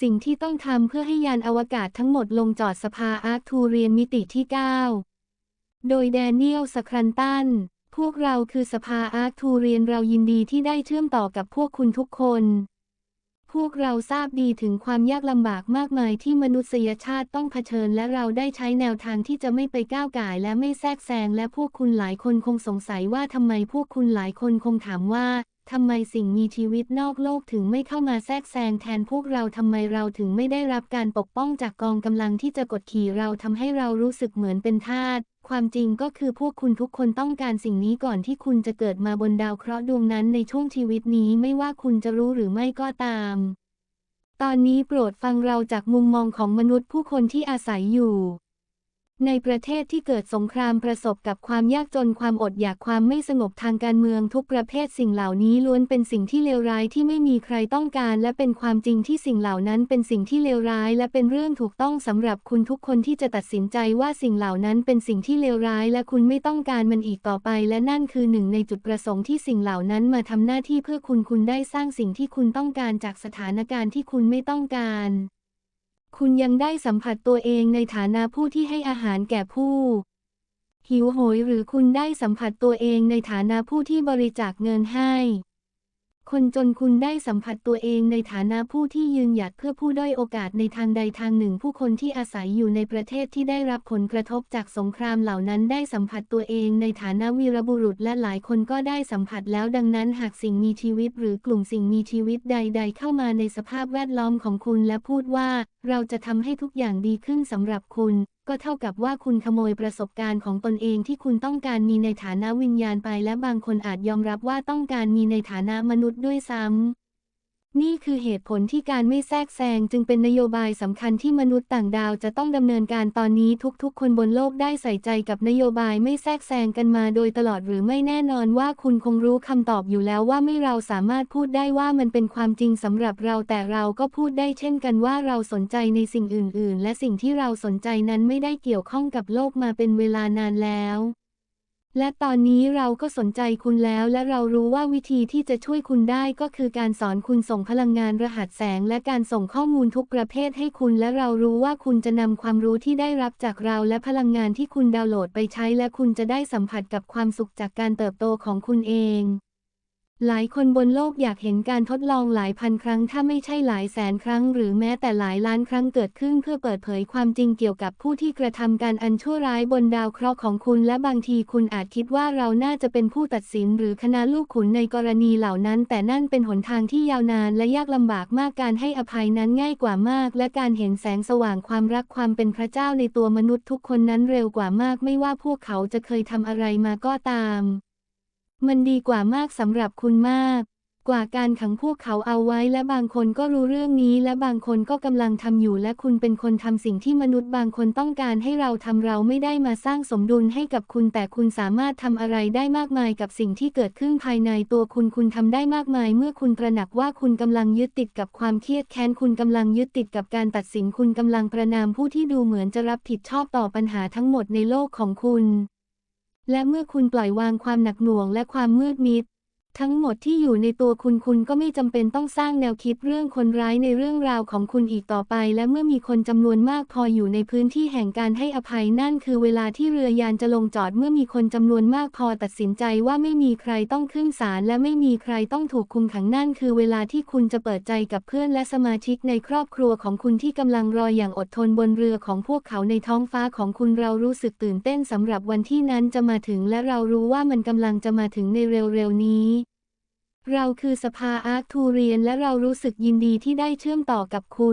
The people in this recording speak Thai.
สิ่งที่ต้องทำเพื่อให้ยานอวกาศทั้งหมดลงจอดสภาอาร์คทูเรียนมิติที่ 9 โดยแดเนียลสครันตัน พวกเราคือสภาอาร์คทูเรียนเรายินดีที่ได้เชื่อมต่อกับพวกคุณทุกคน พวกเราทราบดีถึงความยากลำบากมากมายที่มนุษยชาติต้องเผชิญ และเราได้ใช้แนวทางที่จะไม่ไปก้าวก่าย และไม่แทรกแซงและพวกคุณหลายคนคงสงสัยว่าทำไมพวกคุณหลายคนคงถามว่า ทำไมสิ่งมีชีวิตนอกโลกถึงไม่เข้ามาแทรกแซงแทนพวกเราทำไมเราถึงไม่ได้รับการปกป้องจากกองกำลังที่จะกดขี่เราทำให้เรารู้สึกเหมือนเป็นทาสความจริงก็คือพวกคุณทุกคนต้องการสิ่งนี้ก่อนที่คุณจะเกิดมาบนดาวเคราะห์ดวงนั้นในช่วงชีวิตนี้ไม่ว่าคุณจะรู้หรือไม่ก็ตาม ตอนนี้โปรดฟังเราจากมุมมองของมนุษย์ผู้คนที่อาศัยอยู่ ในประเทศที่เกิดสงครามประสบกับความยากจนความอดอยากความไม่สงบทางการเมืองทุกประเภทสิ่งเหล่านี้ล้วนเป็นสิ่งที่เลวร้ายที่ไม่มีใครต้องการและเป็นความจริงที่สิ่งเหล่านั้นเป็นสิ่งที่เลวร้ายและเป็นเรื่องถูกต้องสำหรับคุณทุกคนที่จะตัดสินใจว่าสิ่งเหล่านั้นเป็นสิ่งที่เลวร้ายและคุณไม่ต้องการมันอีกต่อไป และนั่นคือหนึ่งในจุดประสงค์ที่สิ่งเหล่านั้นมาทำหน้าที่เพื่อคุณคุณได้สร้างสิ่งที่คุณต้องการจากสถานการณ์ที่คุณไม่ต้องการ คุณยังได้สัมผัสตัวเองในฐานะผู้ที่ให้อาหารแก่ผู้ หิวโหยหรือคุณได้สัมผัสตัวเองในฐานะผู้ที่บริจาคเงินให้ คนจนคุณได้สัมผัสตัวเองในฐานะผู้ที่ยืนหยัดเพื่อผู้ด้อยโอกาสในทางใดทางหนึ่ง ผู้คนที่อาศัยอยู่ในประเทศที่ได้รับผลกระทบจากสงครามเหล่านั้นได้สัมผัสตัวเองในฐานะวีรบุรุษและหลายคนก็ได้สัมผัสแล้วดังนั้น หากสิ่งมีชีวิตหรือกลุ่มสิ่งมีชีวิตใด ๆ เข้ามาในสภาพแวดล้อมของคุณและพูดว่า เราจะทำให้ทุกอย่างดีขึ้นสำหรับคุณ ก็เท่ากับว่าคุณขโมยประสบการณ์ของตนเองที่คุณต้องการมีในฐานะวิญญาณไปและบางคนอาจยอมรับว่าต้องการมีในฐานะมนุษย์ด้วยซ้ำ นี่คือเหตุผลที่การไม่แทรกแซงจึงเป็นนโยบายสำคัญที่มนุษย์ต่างดาวจะต้องดำเนินการตอนนี้ทุกๆ คนบนโลกได้ใส่ใจกับนโยบายไม่แทรกแซงกันมาโดยตลอดหรือไม่แน่นอนว่าคุณคงรู้คำตอบอยู่แล้วว่าไม่เราสามารถพูดได้ว่ามันเป็นความจริงสำหรับเราแต่เราก็พูดได้เช่นกันว่าเราสนใจในสิ่งอื่น ๆ และสิ่งที่เราสนใจนั้นไม่ได้เกี่ยวข้องกับโลกมาเป็นเวลานานแล้ว และตอนนี้เราก็สนใจคุณแล้วและเรารู้ว่าวิธีที่จะช่วยคุณได้ก็คือการสอนคุณส่งพลังงานรหัสแสง และการส่งข้อมูลทุกประเภทให้คุณ และเรารู้ว่าคุณจะนำความรู้ที่ได้รับจากเรา และพลังงานที่คุณดาวน์โหลดไปใช้ และคุณจะได้สัมผัสกับความสุขจากการเติบโตของคุณเอง หลายคนบนโลกอยากเห็นการทดลองหลายพันครั้ง ถ้าไม่ใช่หลายแสนครั้ง หรือแม้แต่หลายล้านครั้งเกิดขึ้นเพื่อเปิดเผยความจริงเกี่ยวกับผู้ที่กระทำการอันชั่วร้ายบนดาวเคราะห์ของคุณ และบางทีคุณอาจคิดว่าเราน่าจะเป็นผู้ตัดสิน หรือคณะลูกขุนในกรณีเหล่านั้น แต่นั่นเป็นหนทางที่ยาวนาน และยากลำบากมากการให้อภัยนั้นง่ายกว่ามาก และการเห็นแสงสว่างความรักความเป็นพระเจ้าในตัวมนุษย์ทุกคนนั้นเร็วกว่ามาก ไม่ว่าพวกเขาจะเคยทำอะไรมาก็ตาม มันดีกว่ามากสำหรับคุณมาก กว่าการขังพวกเขาเอาไว้และบางคนก็รู้เรื่องนี้และบางคนก็กำลังทำอยู่และคุณเป็นคนทำสิ่งที่มนุษย์บางคนต้องการให้เราทำเราไม่ได้มาสร้างสมดุลให้กับคุณแต่คุณสามารถทำอะไรได้มากมายกับสิ่งที่เกิดขึ้นภายในตัวคุณคุณทำได้มากมาย เมื่อคุณตระหนักว่าคุณกำลังยึดติดกับความเครียดแค้นคุณกำลังยึดติดกับการตัดสินคุณกำลังประนามผู้ที่ดูเหมือนจะรับผิดชอบต่อปัญหาทั้งหมดในโลกของคุณ และเมื่อคุณปล่อยวางความหนักหน่วงและความมืดมิด ทั้งหมดที่อยู่ในตัวคุณคุณก็ไม่จำเป็นต้องสร้างแนวคิดเรื่องคนร้ายในเรื่องราวของคุณอีกต่อไป และเมื่อมีคนจำนวนมากพออยู่ในพื้นที่แห่งการให้อภัยนั่นคือเวลาที่เรือยานจะลงจอดเมื่อมีคนจำนวนมากพอตัดสินใจว่าไม่มีใครต้องขึ้นศาลและไม่มีใครต้องถูกคุมขังนั่นคือเวลาที่คุณจะเปิดใจกับเพื่อนและสมาชิกในครอบครัวของคุณที่กำลังรออย่างอดทนบนเรือของพวกเขาในท้องฟ้าของคุณเรารู้สึกตื่นเต้นสำหรับวันที่นั้นจะมาถึงและเรารู้ว่ามันกำลังจะมาถึงในเร็วๆนี้ เราคือสภาอาร์ตทูเรียนและเรารู้สึกยินดีที่ได้เชื่อมต่อกับคุณ